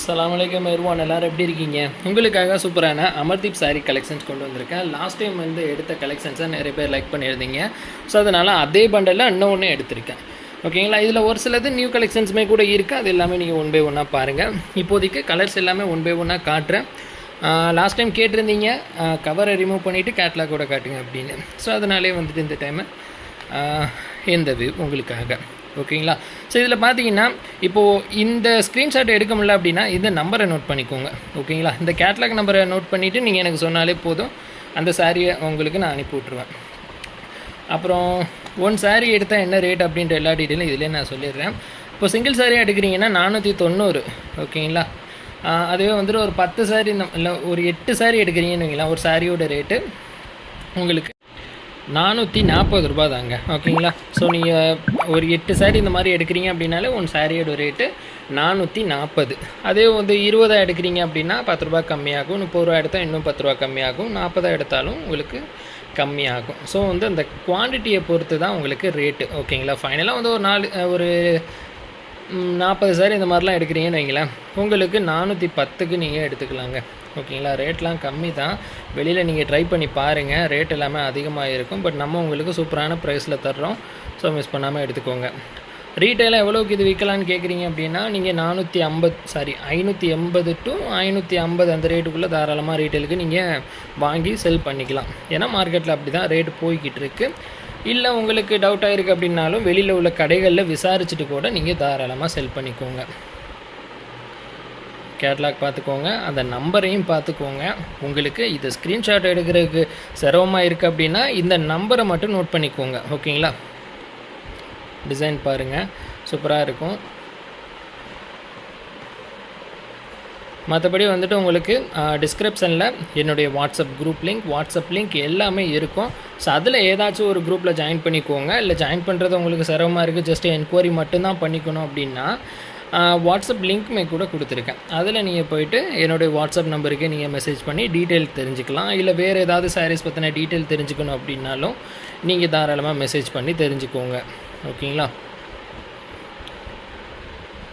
அஸ்லாம் வலைக்கம் எருவான் எல்லாரும் எப்படி இருக்கீங்க? உங்களுக்காக சூப்பரான அமர்தீப் சாரீ கலெக்ஷன்ஸ் கொண்டு வந்திருக்கேன். லாஸ்ட் டைம் வந்து எடுத்த கலெக்ஷன்ஸை நிறைய பேர் லைக் பண்ணியிருந்தீங்க. ஸோ அதனால் அதே பண்டலில் இன்னொன்று எடுத்திருக்கேன். ஓகேங்களா இதில் ஒரு சிலது நியூ கலெக்ஷன்ஸுமே கூட இருக்குது அது எல்லாமே நீங்கள் ஒன் பை ஒன்னாக பாருங்கள் இப்போதைக்கு கலர்ஸ் எல்லாமே ஒன் பை ஒன்னாக காட்டுறேன். லாஸ்ட் டைம் கேட்டிருந்தீங்க. கவரை ரிமூவ் பண்ணிவிட்டு கேட்லாக் கூட காட்டுங்க அப்படின்னு. ஸோ அதனாலே வந்துட்டு இந்த டைமு இந்த வியூ உங்களுக்காக. ஓகேங்களா? ஸோ இதில் பார்த்தீங்கன்னா இப்போது இந்த ஸ்க்ரீன்ஷாட் எடுக்க முடியல அப்படின்னா இந்த நம்பரை நோட் பண்ணிக்கோங்க. ஓகேங்களா? இந்த கேட்லாக் நம்பரை நோட் பண்ணிவிட்டு நீங்கள் எனக்கு சொன்னாலே போதும். அந்த சாரியை உங்களுக்கு நான் அனுப்பி விட்ருவேன் அப்புறம் ஒன் saree எடுத்தால் என்ன ரேட் அப்படின்ற எல்லா டீட்டெயிலும் இதிலே நான் சொல்லிடுறேன். இப்போ சிங்கிள் சாரியாக எடுக்கிறீங்கன்னா நானூற்றி தொண்ணூறு. ஓகேங்களா? அதுவே வந்துட்டு ஒரு பத்து சாரி இல்லை ஒரு எட்டு சாரி எடுக்கிறீங்கன்னு வைங்களேன். ஒரு சாரியோட ரேட்டு உங்களுக்கு நானூற்றி நாற்பது ரூபா தாங்க ஓகேங்களா ஸோ நீங்கள் ஒரு எட்டு saree இந்த மாதிரி எடுக்கிறீங்க அப்படின்னாலே ஒன் சாரியோட ரேட்டு நானூற்றி நாற்பது. அதே வந்து இருபதா எடுக்கிறீங்க அப்படின்னா பத்து ரூபா கம்மியாகும். முப்பது ரூபா எடுத்தால் இன்னும் பத்து ரூபா கம்மியாகும். நாற்பதா எடுத்தாலும் உங்களுக்கு கம்மியாகும். ஸோ வந்து அந்த குவான்டிட்டியை பொறுத்து தான் உங்களுக்கு ரேட்டு ஓகேங்களா ஃபைனலாக வந்து ஒரு நாலு ஒரு நாற்பது சாரி இந்த மாதிரிலாம் எடுக்கிறீங்கன்னு வைங்களேன். உங்களுக்கு நானூற்றி பத்துக்கு நீங்கள் எடுத்துக்கலாங்க. ஓகேங்களா? ரேட்லாம் கம்மி தான் வெளியில் நீங்கள் ட்ரை பண்ணி பாருங்கள் ரேட் எல்லாமே அதிகமாக இருக்கும். பட் நம்ம உங்களுக்கு சூப்பரான ப்ரைஸில் தர்றோம். ஸோ மிஸ் பண்ணாமல் எடுத்துக்கோங்க. ரீட்டைலாக எவ்வளோக்கு இது விற்கலான்னு கேட்குறீங்க அப்படின்னா நீங்கள் நானூற்றி ஐம்பது சாரி ஐநூற்றி எண்பது டு ஐநூற்றி ஐம்பது அந்த ரேட்டுக்குள்ளே தாராளமாக ரீட்டைலுக்கு நீங்கள் வாங்கி செல் பண்ணிக்கலாம். ஏன்னா மார்க்கெட்டில் அப்படி தான் ரேட்டு போய்கிட்டு இருக்குது இல்லை உங்களுக்கு டவுட் ஆகிருக்கு அப்படின்னாலும் வெளியில் உள்ள கடைகளில் விசாரிச்சுட்டு கூட நீங்கள் தாராளமாக செல் பண்ணிக்கோங்க. கேட்லாக் பார்த்துக்கோங்க. அந்த நம்பரையும் பார்த்துக்கோங்க. உங்களுக்கு இது ஸ்க்ரீன்ஷாட் எடுக்கிறதுக்கு சிரமமாக இருக்குது அப்படின்னா இந்த நம்பரை மட்டும் நோட் பண்ணிக்கோங்க. ஓகேங்களா? டிசைன் பாருங்கள் சூப்பராக இருக்கும். மற்றபடி வந்துட்டு உங்களுக்கு டிஸ்கிரிப்ஷனில் என்னுடைய WhatsApp group link WhatsApp link எல்லாமே இருக்கும். ஸோ அதில் ஏதாச்சும் ஒரு குரூப்பில் ஜாயின் பண்ணிக்கோங்க. இல்லை ஜாயின் பண்ணுறது உங்களுக்கு சிரமமாக இருக்குது ஜஸ்ட் என்கொயரி மட்டும்தான் பண்ணிக்கணும் அப்படின்னா வாட்ஸ்அப் லிங்க்குமே கூட கொடுத்துருக்கேன். அதில் நீங்கள் போயிட்டு என்னுடைய வாட்ஸ்அப் நம்பருக்கு நீங்கள் மெசேஜ் பண்ணி டீட்டெயில் தெரிஞ்சுக்கலாம். இல்லை வேறு ஏதாவது சாரீஸ் பற்றின டீட்டெயில் தெரிஞ்சுக்கணும் அப்படின்னாலும் நீங்கள் தாராளமாக மெசேஜ் பண்ணி தெரிஞ்சுக்கோங்க. ஓகேங்களா?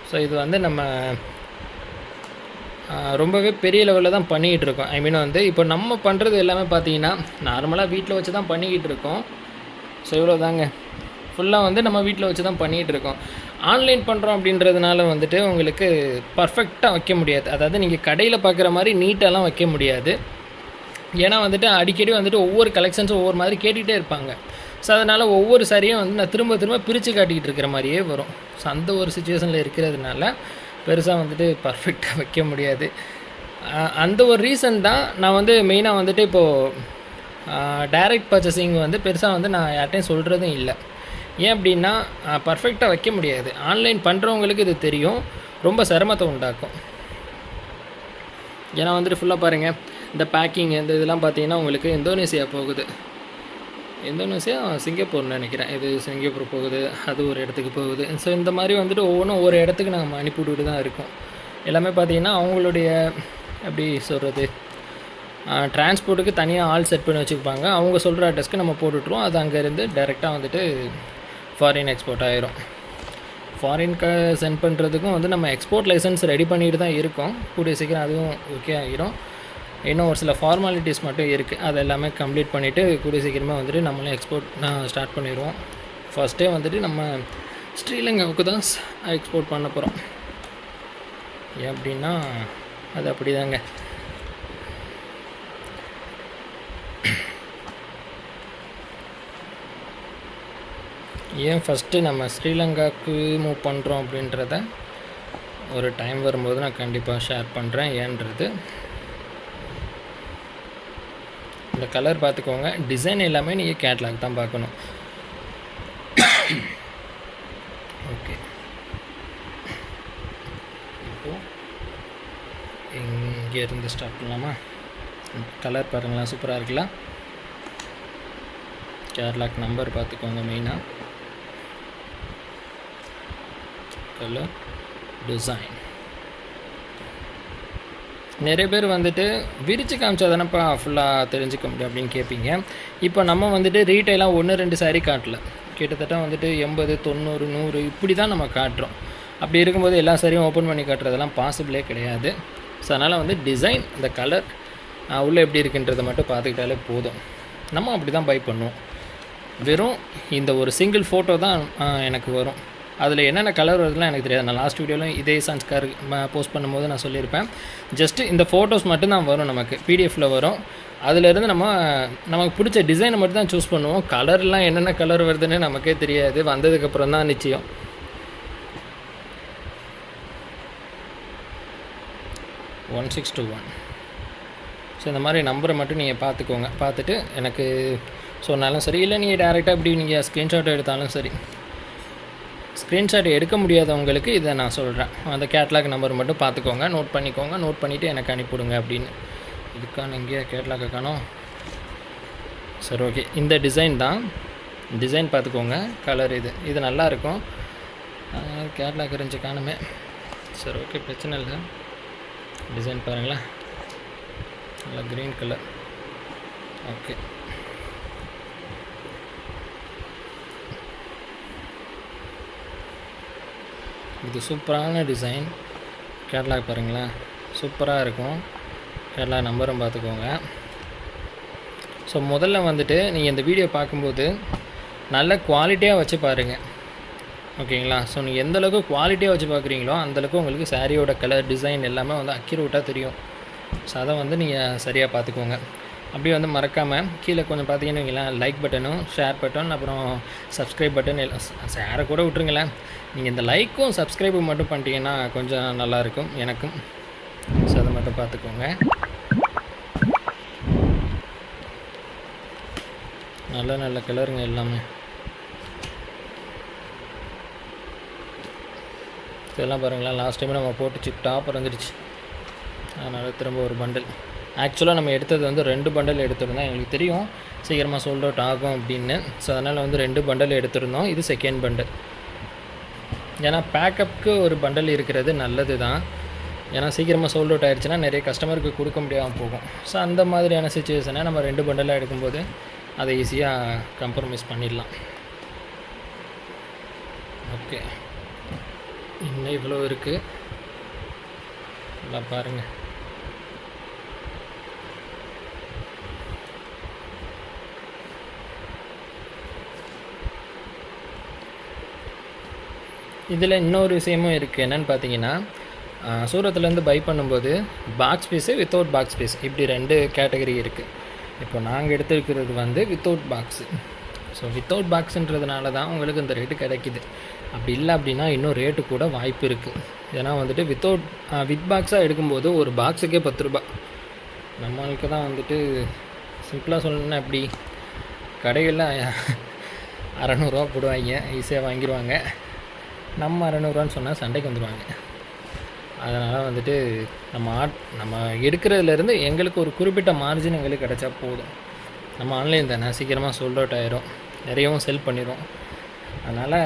ஸோ இது வந்து நம்ம ரொம்பவே பெரிய லெவலில் தான் பண்ணிக்கிட்டு இருக்கோம். ஐ மீன் வந்து இப்போ நம்ம பண்ணுறது எல்லாமே பார்த்தீங்கன்னா நார்மலாக வீட்டில் வச்சு தான் பண்ணிக்கிட்டு இருக்கோம். ஸோ இவ்வளோ தாங்க ஃபுல்லாக வந்து நம்ம வீட்டில் வச்சு தான் பண்ணிகிட்டு இருக்கோம். ஆன்லைன் பண்ணுறோம் அப்படின்றதுனால வந்துட்டு உங்களுக்கு பர்ஃபெக்டாக வைக்க முடியாது. அதாவது நீங்கள் கடையில் பார்க்குற மாதிரி நீட்டெல்லாம் வைக்க முடியாது. ஏன்னா வந்துட்டு அடிக்கடி வந்துட்டு ஒவ்வொரு கலெக்ஷன்ஸும் ஒவ்வொரு மாதிரி கேட்டுகிட்டே இருப்பாங்க. ஸோ அதனால் ஒவ்வொரு சரியும் வந்து நான் திரும்ப திரும்ப பிரித்து காட்டிக்கிட்டு இருக்கிற மாதிரியே வரும். ஸோ அந்த ஒரு சுச்சுவேஷனில் இருக்கிறதுனால பெருசாக வந்துட்டு பர்ஃபெக்டாக வைக்க முடியாது. அந்த ஒரு ரீசன் தான் நான் வந்து மெயினாக வந்துட்டு இப்போது டைரக்ட் பர்ச்சேசிங் வந்து பெருசாக வந்து நான் யார்கிட்டையும் சொல்கிறதும் இல்லை. ஏன் அப்படின்னா பர்ஃபெக்டாக வைக்க முடியாது. ஆன்லைன் பண்ணுறவங்களுக்கு இது தெரியும். ரொம்ப சிரமத்தை உண்டாக்கும். ஏன்னா வந்துட்டு ஃபுல்லாக பாருங்கள் இந்த பேக்கிங் இந்த இதெல்லாம் பார்த்தீங்கன்னா உங்களுக்கு இந்தோனேசியா போகுது. இந்தோனேசியா சிங்கப்பூர்னு நினைக்கிறேன். இது சிங்கப்பூர் போகுது அது ஒரு இடத்துக்கு போகுது. ஸோ இந்த மாதிரி வந்துட்டு ஒவ்வொன்றும் ஒவ்வொரு இடத்துக்கு நாங்கள் அனுப்பிவிட்டு தான் இருக்கோம். எல்லாமே பார்த்தீங்கன்னா அவங்களுடைய எப்படி சொல்கிறது டிரான்ஸ்போர்ட்டுக்கு தனியாக ஆள் செட் பண்ணி வச்சுருப்பாங்க அவங்க சொல்கிற அட்ரஸ்க்கு நம்ம போட்டுட்ருவோம் அது அங்கேருந்து டைரெக்டாக வந்துட்டு ஃபாரின் எக்ஸ்போர்ட் ஆயிரும். ஃபாரின்க்கு சென்ட் பண்ணுறதுக்கும் வந்து நம்ம எக்ஸ்போர்ட் லைசன்ஸ் ரெடி பண்ணிட்டு தான் இருக்கோம். கூடிய சீக்கிரம் அதுவும் ஓகே ஆகிரும் இன்னும் ஒரு சில ஃபார்மாலிட்டிஸ் மட்டும் இருக்குது அது எல்லாமே கம்ப்ளீட் பண்ணிவிட்டு கூடிய சீக்கிரமாக வந்துட்டு நம்மளும் எக்ஸ்போர்ட் ஸ்டார்ட் பண்ணிடுவோம். ஃபஸ்ட்டே வந்துட்டு நம்ம ஸ்ரீலங்காவுக்கு தான் எக்ஸ்போர்ட் பண்ண போகிறோம் ஏன் அப்படின்னா அது அப்படி தாங்க ஏன் ஃபஸ்ட்டு நம்ம ஸ்ரீலங்காவுக்கு மூவ் பண்ணுறோம் அப்படின்றத ஒரு டைம் வரும்போது நான் கண்டிப்பாக ஷேர் பண்ணுறேன் ஏன்றது? இந்த கலர் பார்த்துக்கோங்க. டிசைன் எல்லாமே நீங்கள் கேட்லாக் தான் பார்க்கணும். ஓகே இப்போ இங்கே இருந்து ஸ்டார்ட் பண்ணலாமா? கலர் பாருங்களா சூப்பராக இருக்கலாம் கேட்லாக் நம்பர் பார்த்துக்கோங்க மெயினாக color டிசைன். நிறைய பேர் வந்துட்டு விரிச்சு காமிச்சா தானேப்பா ஃபுல்லாக தெரிஞ்சுக்க முடியும் அப்படின்னு கேட்பீங்க இப்போ நம்ம வந்துட்டு ரீட்டைலாக ஒன்று ரெண்டு சாரீ காட்டல. கிட்டத்தட்ட வந்துட்டு எண்பது தொண்ணூறு நூறு இப்படி தான் நம்ம காட்டுறோம். அப்படி இருக்கும்போது எல்லா சரியும் ஓப்பன் பண்ணி காட்டுறதெல்லாம் பாசிபிளே கிடையாது. ஸோ அதனால் வந்து டிசைன் இந்த கலர் உள்ளே எப்படி இருக்குன்றதை மட்டும் பார்த்துக்கிட்டாலே போதும். நம்ம அப்படி தான் பை பண்ணுவோம். வெறும் இந்த ஒரு சிங்கிள் ஃபோட்டோ தான் எனக்கு வரும். அதில் என்னென்ன கலர் வருதுலாம் எனக்கு தெரியாது. நான் லாஸ்ட் வீடியோவில் இதே சன்ஸ்கார் போஸ்ட் பண்ணும்போது நான் சொல்லியிருப்பேன். ஜஸ்ட்டு இந்த ஃபோட்டோஸ் மட்டும்தான் வரும் நமக்கு. பிடிஎஃப்பில் வரும். அதிலேருந்து நம்ம நமக்கு பிடிச்ச டிசைனை மட்டும் தான் சூஸ் பண்ணுவோம். கலர்லாம் என்னென்ன கலர் வருதுன்னு நமக்கே தெரியாது. வந்ததுக்கப்புறம் தான் நிச்சயம். One six two one so இந்த மாதிரி நம்பரை மட்டும் நீங்கள் பார்த்துக்கோங்க. பார்த்துட்டு எனக்கு சொன்னாலும் சரி இல்லை நீங்கள் டேரெக்டாக இப்படி நீங்கள் ஸ்க்ரீன்ஷாட் எடுத்தாலும் சரி. ஸ்க்ரீன்ஷாட் எடுக்க முடியாதவங்களுக்கு இதை நான் சொல்கிறேன் அந்த கேட்லாக் நம்பர் மட்டும் பார்த்துக்கோங்க. நோட் பண்ணிக்கோங்க. நோட் பண்ணிவிட்டு எனக்கு அனுப்பிவிடுங்க அப்படின்னு. இதுக்கான இங்கேயே கேட்லாக்கை காணோம் சரி ஓகே இந்த டிசைன் தான். டிசைன் பார்த்துக்கோங்க. கலர் இது. இது நல்லா இருக்கும். கேட்லாக் இருந்துச்சு காணுமே. சரி ஓகே பிரச்சனை இல்லை. டிசைன் பாருங்களேன். நல்லா க்ரீன் கலர் ஓகே இது சூப்பரான டிசைன் கேட்லாக் பாருங்களேன். சூப்பராக இருக்கும். கேட்லாக் நம்பரும் பார்த்துக்கோங்க. ஸோ முதல்ல வந்துட்டு நீங்கள் இந்த வீடியோ பார்க்கும்போது நல்ல குவாலிட்டியாக வச்சு பாருங்கள் ஓகேங்களா ஸோ நீங்கள் எந்த அளவுக்கு குவாலிட்டியாக வச்சு பார்க்குறீங்களோ அந்தளவுக்கு உங்களுக்கு சாரியோட கலர் டிசைன் எல்லாமே வந்து அக்யூரேட்டாக தெரியும். ஸோ அதை வந்து நீங்கள் சரியாக பார்த்துக்கோங்க. அப்படியே வந்து மறக்காமல் கீழே கொஞ்சம் பார்த்தீங்கன்னு வைங்களேன் லைக் பட்டனும் ஷேர் பட்டன் அப்புறம் சப்ஸ்கிரைப் பட்டன் எல்லாம் ஷேரை கூட விட்ருங்களேன் நீங்கள் இந்த லைக்கும் சப்ஸ்கிரைபும் மட்டும் பண்ணிட்டீங்கன்னா கொஞ்சம் நல்லாயிருக்கும் எனக்கும். ஸோ அதை மட்டும் பார்த்துக்கோங்க. நல்ல நல்ல கலருங்க எல்லாமே. இதெல்லாம் பாருங்களேன் லாஸ்ட் டைம் நம்ம போட்டு டாப் வந்துடுச்சு. அதனால் திரும்ப ஒரு பண்டில் ஆக்சுவலாக நம்ம எடுத்தது வந்து ரெண்டு பண்டல் எடுத்திருந்தோம். எங்களுக்கு தெரியும். சீக்கிரமாக சோல்ட் அவுட் ஆகும் அப்படின்னு. ஸோ அதனால் வந்து ரெண்டு பண்டல் எடுத்திருந்தோம். இது செகண்ட் பண்டல் ஏன்னா பேக்கப்புக்கு ஒரு பண்டல் இருக்கிறது நல்லது தான் ஏன்னா சீக்கிரமாக சோல்ட் அவுட் ஆயிடுச்சுன்னா நிறைய கஸ்டமருக்கு கொடுக்க முடியாமல் போகும். ஸோ அந்த மாதிரியான சுச்சுவேஷனை நம்ம ரெண்டு பண்டலாக எடுக்கும்போது அதை ஈஸியாக கம்ப்ரமைஸ் பண்ணிடலாம். ஓகே இன்னும் இவ்வளோ இருக்குது நல்லா பாருங்கள் இதில் இன்னொரு விஷயமும் இருக்குது. என்னென்னு பார்த்தீங்கன்னா சூரத்துலேருந்து பை பண்ணும்போது box piece without box piece இப்படி ரெண்டு கேட்டகரி இருக்குது இப்போ நாங்கள் எடுத்துருக்கிறது வந்து வித்தவுட் பாக்ஸு ஸோ வித்தவுட் பாக்ஸுன்றதுனால தான் உங்களுக்கு இந்த ரேட்டு கிடைக்கிது. அப்படி இல்லை அப்படின்னா இன்னும் ரேட்டு கூட வாய்ப்பு இருக்குது ஏன்னா வந்துட்டு வித்தவுட் வித் பாக்ஸாக எடுக்கும்போது ஒரு பாக்ஸுக்கே பத்து ரூபா. நம்மளுக்கு தான் வந்துட்டு சிம்பிளாக சொல்லணும்னா எப்படி? கடைகளில் அறநூறுவா போடுவாங்க ஈஸியாக வாங்கிடுவாங்க. நம்ம அறநூறுவான்னு சொன்னால் சண்டைக்கு வந்துடுவாங்க அதனால் வந்துட்டு நம்ம ஆட் நம்ம எடுக்கிறதுலேருந்து எங்களுக்கு ஒரு குறிப்பிட்ட மார்ஜின் எங்களுக்கு கிடச்சா போதும். நம்ம ஆன்லைன் தானே சீக்கிரமாக சோல்ட் அவுட் ஆயிரும். நிறையவும் செல் பண்ணிடும் அதனால்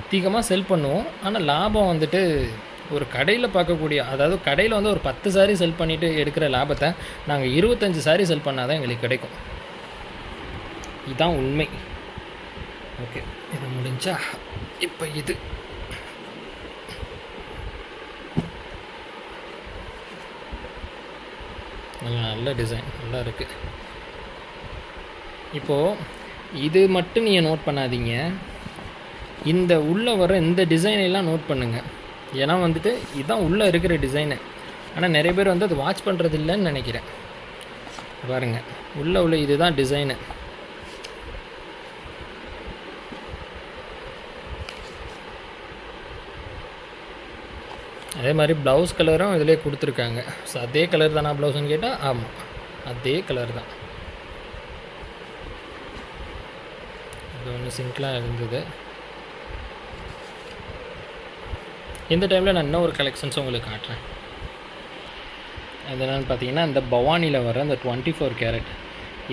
அதிகமாக செல் பண்ணுவோம். ஆனால் லாபம் வந்துட்டு ஒரு கடையில் பார்க்கக்கூடிய அதாவது கடையில் வந்து ஒரு பத்து சாரி செல் பண்ணிவிட்டு எடுக்கிற லாபத்தை நாங்கள் இருபத்தஞ்சி சாரி செல் பண்ணால் தான் எங்களுக்கு கிடைக்கும். இதுதான் உண்மை. ஓகே இது முடிஞ்சா இப்போ இது. நல்ல டிசைன் நல்லா இருக்குது இப்போது இது மட்டும் நீங்கள் நோட் பண்ணாதீங்க. இந்த உள்ளே வர இந்த டிசைனெல்லாம் நோட் பண்ணுங்கள் ஏன்னா வந்துட்டு இதுதான் உள்ளே இருக்கிற டிசைனு ஆனால் நிறைய பேர் வந்து அது வாட்ச் பண்ணுறது இல்லைன்னு நினைக்கிறேன். பாருங்கள் உள்ளே உள்ள இதுதான் டிசைனு அதே மாதிரி ப்ளவுஸ் கலரும் இதிலே கொடுத்துருக்காங்க. ஸோ அதே கலர் தானா ப்ளவுஸ்னு கேட்டால் ஆமாம் அதே கலர் தான். இது ஒன்று சிங்கிளாக இருந்தது. இந்த டைமில் நான் இன்னும் ஒரு கலெக்ஷன்ஸ் உங்களுக்கு காட்டுறேன். அது என்னென்னு பார்த்தீங்கன்னா இந்த பவானியில் வர அந்த டுவெண்ட்டி ஃபோர் கேரட்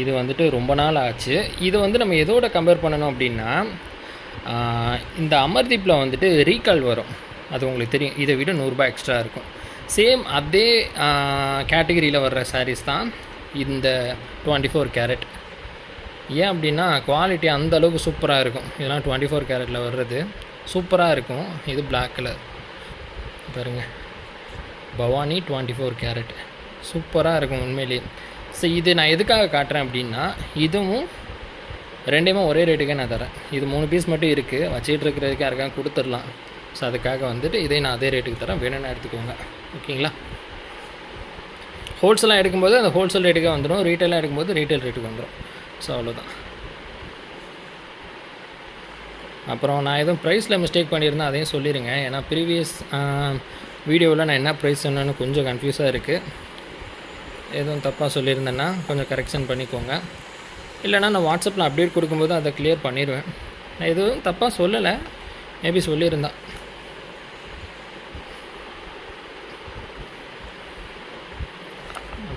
இது வந்துட்டு ரொம்ப நாள் ஆச்சு. இது வந்து நம்ம எதோட கம்பேர் பண்ணணும் அப்படின்னா இந்த அமர்தீப்பில் வந்துட்டு ரீகால் வரும். அது உங்களுக்கு தெரியும். இதை விட நூறுரூபா எக்ஸ்ட்ரா இருக்கும். சேம் அதே கேட்டகரியில் வர்ற சாரீஸ் தான் இந்த டுவெண்ட்டி ஃபோர் கேரட் ஏன் அப்படின்னா குவாலிட்டி அந்த அளவுக்கு சூப்பராக இருக்கும். இதெல்லாம் டுவெண்ட்டி ஃபோர் கேரட்டில் வர்றது சூப்பராக இருக்கும். இது பிளாக் கலர் பாருங்க. பவானி டுவெண்ட்டி ஃபோர் கேரட் சூப்பராக இருக்கும் உண்மையிலேயே ஸோ இது நான் எதுக்காக காட்டுறேன் அப்படின்னா இதுவும் ரெண்டையுமே ஒரே ரேட்டுக்கே நான் தரேன் இது மூணு பீஸ் மட்டும் இருக்குது வச்சுக்கிட்டு இருக்கிறதுக்கு யாருக்காக கொடுத்துடலாம். ஸோ அதுக்காக வந்துட்டு இதே நான் அதே ரேட்டுக்கு தரேன். வேணும்னா எடுத்துக்கோங்க. ஓகேங்களா? ஹோல்சேலாக எடுக்கும்போது அந்த ஹோல்சேல் ரேட்டுக்கே வந்துடும் ரீட்டெயிலாக எடுக்கும்போது ரீட்டைல் ரேட்டுக்கு வந்துடும் ஸோ அவ்வளோதான் அப்புறம் நான் எதுவும் ப்ரைஸில் மிஸ்டேக் பண்ணியிருந்தேன் அதையும் சொல்லிடுங்க ஏன்னா ப்ரீவியஸ் வீடியோவில் நான் என்ன ப்ரைஸ் சொன்னேன்னு கொஞ்சம் கன்ஃபியூஸாக இருக்குது எதுவும் தப்பாக சொல்லியிருந்தேன்னா கொஞ்சம் கரெக்ஷன் பண்ணிக்கோங்க. இல்லைனா நான் வாட்ஸ்அப்பில் அப்டேட் கொடுக்கும்போது அதை கிளியர் பண்ணிடுவேன் நான் எதுவும் தப்பாக சொல்லலை. மேபி சொல்லியிருந்தேன்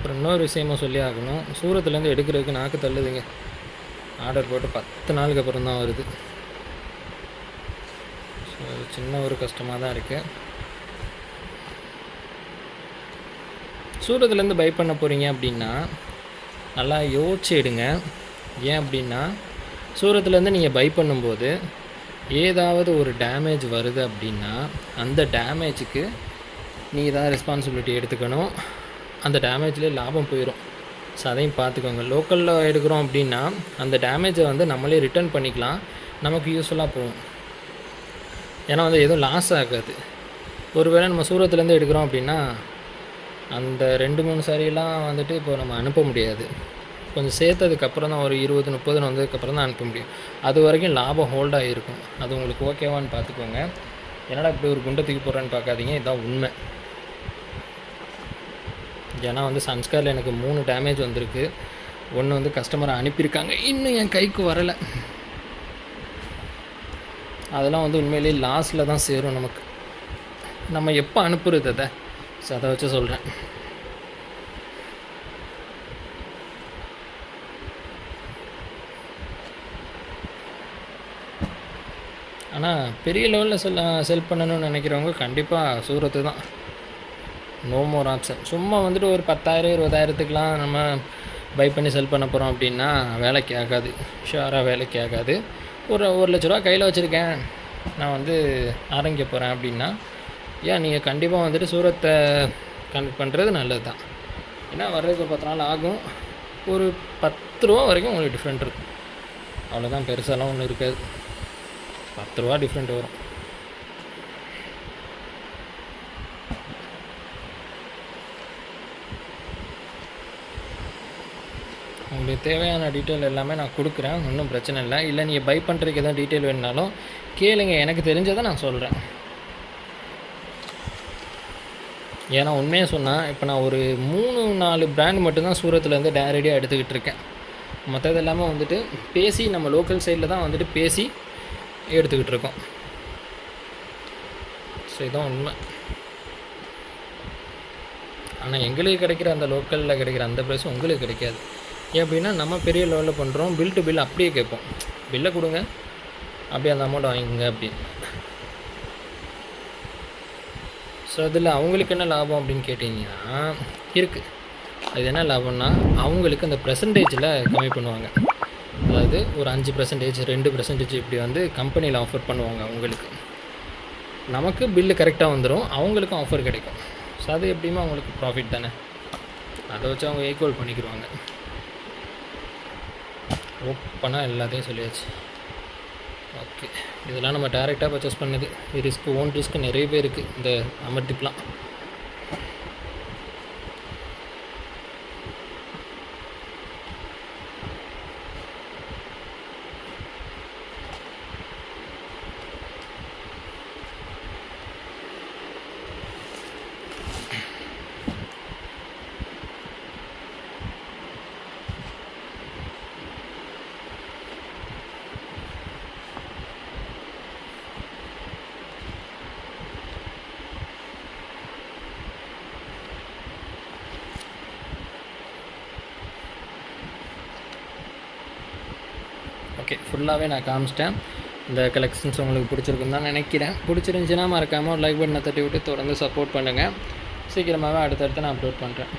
அப்புறம் இன்னொரு விஷயமும் சொல்லி ஆகணும். சூரத்துலேருந்து எடுக்கிறதுக்கு நாக்கு தள்ளுதுங்க. ஆர்டர் போட்டு பத்து நாளுக்கு அப்புறம் தான் வருது. ஸோ அது சின்ன ஒரு கஷ்டமாக தான் இருக்குது சூரத்துலேருந்து பை பண்ண போகிறீங்க அப்படின்னா நல்லா யோசிச்சு எடுங்க. ஏன் அப்படின்னா சூரத்துலேருந்து நீங்கள் பை பண்ணும்போது ஏதாவது ஒரு டேமேஜ் வருது அப்படின்னா அந்த டேமேஜுக்கு நீங்கள் தான் ரெஸ்பான்சிபிலிட்டி எடுத்துக்கணும். அந்த டேமேஜ்லேயே லாபம் போயிடும் ஸோ அதையும் பார்த்துக்கோங்க. லோக்கலில் எடுக்கிறோம் அப்படின்னா அந்த டேமேஜை வந்து நம்மளே ரிட்டர்ன் பண்ணிக்கலாம். நமக்கு யூஸ்ஃபுல்லாக போகும். ஏன்னா வந்து எதுவும் லாஸ் ஆகாது. ஒருவேளை நம்ம சூரத்துலேருந்து எடுக்கிறோம் அப்படின்னா அந்த ரெண்டு மூணு சாரியெல்லாம் வந்துட்டு இப்போ நம்ம அனுப்ப முடியாது. கொஞ்சம் சேர்த்ததுக்கப்புறம் தான் ஒரு இருபது முப்பதுன்னு வந்ததுக்கப்புறம் தான் அனுப்ப முடியும். அது வரைக்கும் லாபம் ஹோல்டாக இருக்கும் அது உங்களுக்கு ஓகேவான்னு பார்த்துக்கோங்க. என்னடா இப்படி ஒரு குண்டை தூக்கி போடுறேன்னு பார்க்காதீங்க. இதான் உண்மை. ஏன்னா வந்து சன்ஸ்காரில் எனக்கு மூணு டேமேஜ் வந்திருக்கு. ஒன்று வந்து கஸ்டமரை அனுப்பியிருக்காங்க. இன்னும் என் கைக்கு வரலை. அதெல்லாம் வந்து உண்மையிலேயே லாஸில் தான் சேரும் நமக்கு. நம்ம எப்போ அனுப்புறது அதை? ஸோ அதை வச்சு சொல்கிறேன் ஆனால் பெரிய லெவலில் செல் செல் பண்ணணும்னு நினைக்கிறவங்க கண்டிப்பாக சூரத்து தான். நோ மோர் ஆப்ஷன் சும்மா வந்துட்டு ஒரு பத்தாயிரம் இருபதாயிரத்துக்குலாம் நம்ம பை பண்ணி செல் பண்ண போகிறோம் அப்படின்னா வேலைக்கு ஆகாது. ஷுவராக வேலைக்கு ஆகாது. ஒரு ஒரு லட்ச ரூபா கையில் வச்சுருக்கேன். நான் வந்து ஆரம்பிக்க போகிறேன் அப்படின்னா ஏன் நீங்கள் கண்டிப்பாக வந்துட்டு சூரத்தை கனெக்ட் பண்ணுறது நல்லது தான் ஏன்னா வர்றதுக்கு ஒரு பத்து நாள் ஆகும். ஒரு பத்து ரூபா வரைக்கும் உங்களுக்கு டிஃப்ரெண்ட் இருக்கும். அவ்வளோதான் பெருசாலாம் ஒன்றும் இருக்காது. பத்து ரூபா டிஃப்ரெண்ட் வரும். உங்களுக்கு தேவையான டீட்டெயில் எல்லாமே நான் கொடுக்குறேன். ஒன்றும் பிரச்சனை இல்லை. இல்லை நீங்கள் பை பண்ணுறதுக்கு எதாவது டீட்டெயில் வேணுனாலும் கேளுங்க. எனக்கு தெரிஞ்சதை நான் சொல்கிறேன் ஏன்னா உண்மையாக சொன்னால் இப்போ நான் ஒரு மூணு நாலு பிராண்ட் மட்டும்தான் சூரத்துலேருந்து டேரக்டாக எடுத்துக்கிட்டு இருக்கேன். மற்றது எல்லாமே வந்துட்டு பேசி நம்ம லோக்கல் சைடில் தான் வந்துட்டு பேசி எடுத்துக்கிட்டு இருக்கோம். ஸோ இதுதான் உண்மை. ஆனால் எங்களுக்கு கிடைக்கிற அந்த லோக்கலில் கிடைக்கிற அந்த ப்ரைஸ் உங்களுக்கு கிடைக்காது. ஏன் அப்படின்னா நம்ம பெரிய லெவலில் பண்ணுறோம் பில் டு பில் அப்படியே கேட்போம். பில்லை கொடுங்க அப்படியே அந்த அமௌண்ட் வாங்கிக்கோங்க அப்படின்னு ஸோ அதில் அவங்களுக்கு என்ன லாபம் அப்படின்னு கேட்டிங்கன்னா இருக்குது அது என்ன லாபம்னா அவங்களுக்கு அந்த பர்சன்டேஜில் கம்மி பண்ணுவாங்க. அதாவது ஒரு அஞ்சு பர்சன்டேஜ் ரெண்டு பர்சன்டேஜ் இப்படி வந்து கம்பெனியில் ஆஃபர் பண்ணுவாங்க அவங்களுக்கு. நமக்கு பில்லு கரெக்டாக வந்துடும் அவங்களுக்கும் ஆஃபர் கிடைக்கும். ஸோ அது எப்படியுமே அவங்களுக்கு ப்ராஃபிட் தானே. அதை வச்சு அவங்க ஈக்குவல் பண்ணிக்கிடுவாங்க ஓப்பனாக எல்லாத்தையும் சொல்லியாச்சு. ஓகே இதெல்லாம் நம்ம டேரெக்டாக பர்ச்சேஸ் பண்ணது. ரிஸ்க்கு ஓன் ரிஸ்க்கு நிறைய பேர் இருக்குது இந்த அமர்த்திப்லாம் ஓகே ஃபுல்லாகவே நான் காமிச்சிட்டேன். இந்த கலெக்ஷன்ஸ் உங்களுக்கு பிடிச்சிருக்குன்னு தான் நினைக்கிறேன். பிடிச்சிருந்துச்சின்னா மறக்காமல் ஒரு லைக் பட்டனை தட்டி விட்டு தொடர்ந்து சப்போர்ட் பண்ணுங்கள் சீக்கிரமாகவே அடுத்தடுத்து நான் அப்லோட் பண்ணுறேன்